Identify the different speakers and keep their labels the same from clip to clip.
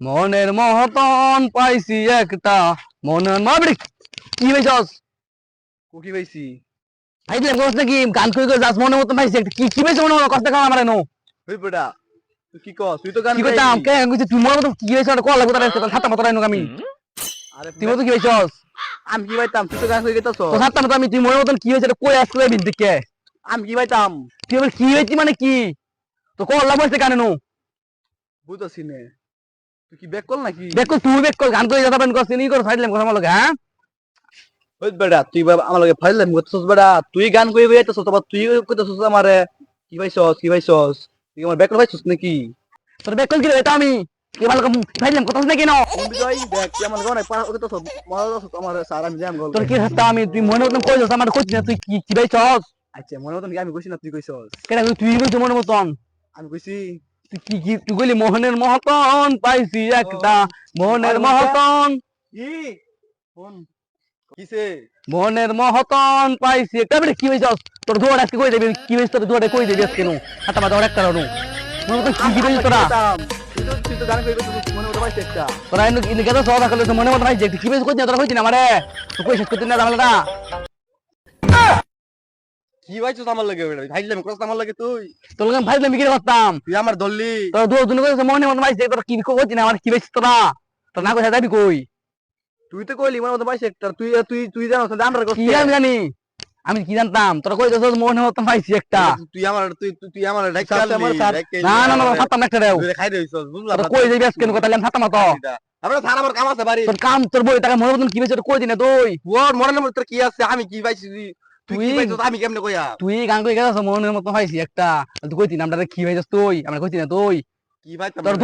Speaker 1: মনের মহতন পাইছি একটা মনের মাবড়ি। কি হইছস
Speaker 2: কুকি পাইছি
Speaker 1: ভাই দিলাম কষ্ট কি গান করে করে যাস মনের মতন পাইছি একটা। কি কি হইছে মনে মনে কষ্ট কাম আমারে নো
Speaker 2: হই বেটা তুই কি কস? তুই তো গান
Speaker 1: কি কইতাম? কে কইছি? তুই মনের মতন কি হইছ? এটা কল লাগবে তার সাতটা মতো রাইনো আমি।
Speaker 2: আরে
Speaker 1: তুই মতো কি হইছস
Speaker 2: আমি কি পাইতাম? তুই তো গান করে গেতাছ
Speaker 1: তো সাতটা মতো আমি তুই মনের মতন কি হইছে? এটা কই আসলে বিন্দু কে
Speaker 2: আমি কি পাইতাম?
Speaker 1: তুই বল কি হইছি মানে কি? তো কল লাগবে কানে নো
Speaker 2: বুঝতাছি নে। তুই কি ব্যাক কল নাকি?
Speaker 1: দেখো তুই বেক কর গান করে নি কর ফাইলাম কথা হ্যাঁ?
Speaker 2: বেটা তুই বাবা আমার লগে ফাইলাম বেটা তুই গান কই তো তুই কইতাছস আমারে কি পাইছস কি পাইছস? তুই আমার ব্যাক পাইছস নাকি?
Speaker 1: তোর বেক কল কি এটা আমি। কি ভালো ফাইলাম কথা নাকি না?
Speaker 2: বিজয় দেখ তুই আমার গানে পার কইতাছস মারাছস আমার সারা আমি জাম গল
Speaker 1: তোর কি হাসতা আমি তুই মনে মতন কই যাস আমার কইছিস না তুই কি কি পাইছস?
Speaker 2: আচ্ছা মনে মতন কি আমি কইছি না তুই কইছস?
Speaker 1: কেন তুই কইছিস মনে মতন?
Speaker 2: আমি কইছি
Speaker 1: কি কি তুই মোহনের মহতন পাইছি একটা। মোহনের মহতন
Speaker 2: কিসে?
Speaker 1: মোহনের মহতন পাইছি একটা। বেটা কি তোর দুয়ার আজকে কই দেবি? কি হইছ তোর কই দেবি আজকে নো? হাতা একটা মনে কি কি হইছ তোরা?
Speaker 2: তো মনে
Speaker 1: তোরা ইন ইন গেছো সদা কইলে তো মনে মতন পাইছি। কি হইছ কই তোরা কইছিস না আমারে? তুই কইছিস না জামালটা
Speaker 2: কি পাইছস আমার লাগে? বেটা ফাইলাম করছ আমার লাগে তুই?
Speaker 1: তোর লাগে ভাইলাম কি করতাম?
Speaker 2: তুই আমার ধরলি
Speaker 1: তোর দুয়ার দুনো কইছিস মনে মতন পাইছি তোরা কি কইছিস না আমার কি হইছ তোরা? তোর না কইছা যাবি কই?
Speaker 2: তুই তো কইলি মনে মতো পাইছিস একটা তুই তুই তুই জানোস না আমরা
Speaker 1: কি আমি জানি? আমি কি জানতাম? তোরা কই দিছস মনে মতন পাইছি একটা।
Speaker 2: তুই আমার তুই তুই- আমার
Speaker 1: না না না সাতাম একটা দেও
Speaker 2: খাই দিছস বুঝলা
Speaker 1: কই দিবি আজকে? কথা লাম সাতাম তো।
Speaker 2: আমরা সারা আমার কাম আছে বাড়ি।
Speaker 1: তোর কাম তোর বই টাকা মনে মতন কি হইছে কই দিনা তুই?
Speaker 2: ওর মনে মনে তোর কি আছে? আমি কি পাইছি তুই তুই কি
Speaker 1: তুই-
Speaker 2: পাইছস আমি কেমনে কইয়া?
Speaker 1: তুই গান কই গেছস? মনের মতন পাইছি একটা। তুই কইতি নামটা কি তুই? আমরা কইতি না তুই।
Speaker 2: কি
Speaker 1: তোর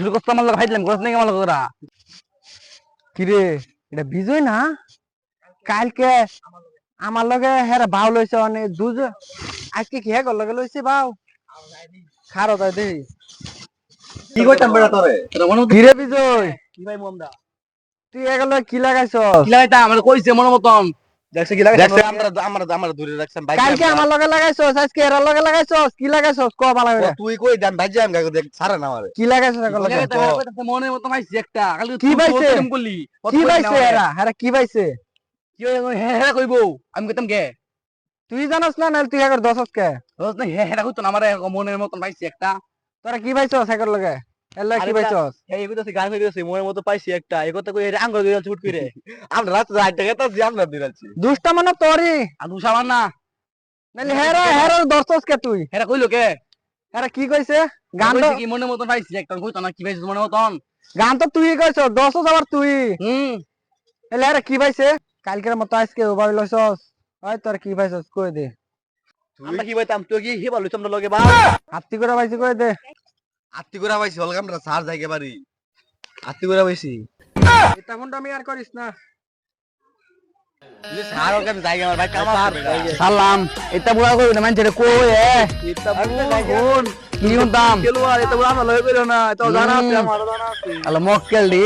Speaker 1: শুরু করতে আমার লাগে ভাইলাম করছ নাকি আমার লাগে কি রে এটা বিজয় না? কালকে আমার লগে হেরা বাউ লইছে অনেক দুজ আজকে কি হেগর লগে লইছে বাউ? খারো তাই দেই
Speaker 2: কি কইতাম বেটা তোরে?
Speaker 1: কি বিজয়?
Speaker 2: কি ভাই মোমদা
Speaker 1: তুই এগুলো কি লাগাইছ কি লাগাইতাম? আমার কইছে মনের মতন
Speaker 2: দেখছ কি লাগে আমরা আমরা আমরা দূরে রাখছাম ভাই
Speaker 1: কালকে আমার লগে লাগাইছ আজকে এর লগে লাগাইছ কি লাগাইছ? ক ভালো করে।
Speaker 2: তুই কই দেন ভাই যাম গাগো দেখ সারা না আমারে।
Speaker 1: কি লাগাইছ এগুলো লগে?
Speaker 3: মনের মতো পাইছি একটা কালকে
Speaker 1: কি পাইছে?
Speaker 3: করলি
Speaker 1: কি পাইছে এরা? এরা কি পাইছে
Speaker 3: কি হেরা কইবো। আমি কইতাম কে?
Speaker 1: তুই জানাস না তুই দশস কে?
Speaker 3: রোজ না হেরা কইতো না আমার মনের মতন পাইছি একটা।
Speaker 1: তোরা কি পাইছস এগর লগে? এলা কি পাইছস
Speaker 2: এই গান কইতাছি মতো পাইছি একটা। এই কথা কই আঙ্গুল দিয়ে ছুট করে। আমরা রাত রাত টাকা তো আমরা দিরাছি
Speaker 1: দুষ্ট মানে তোরই।
Speaker 3: আর দুসাবার না।
Speaker 1: নাহলে হেরা হেরা দশস কে তুই?
Speaker 3: হেরা কইলো কে?
Speaker 1: এরা কি কইছে? গান
Speaker 3: গান
Speaker 1: তো
Speaker 3: কি মনের মতন পাইছি একটা কইতো না কি পাইছিস মনের মতন?
Speaker 1: গান তো তুই আবার তুই।
Speaker 3: হুম।
Speaker 1: এলে এরা কি পাইছে? কালকের মতো আজকে ওভাবে লইছস ওই তোর কি পাইছস কই দে।
Speaker 2: আমরা কি পাইতাম? তুই কি হি বলছিস আমরা লগে বা?
Speaker 1: হাতি করে পাইছি কই দে।
Speaker 2: করে পাইছি হলগা আমরা সার যাইকে পারি করে পাইছি।
Speaker 1: এটা ফোন আমি আর করিস না।
Speaker 2: সার হলগা আমি ভাই কাম আছে
Speaker 1: সালাম। এটা বুড়া কই না। কই কি দাম?
Speaker 2: কেলুয়া এটা আমরা ভালো না তো জানা আছে আমার জানা আছে।
Speaker 1: আলো মক্কেল দি।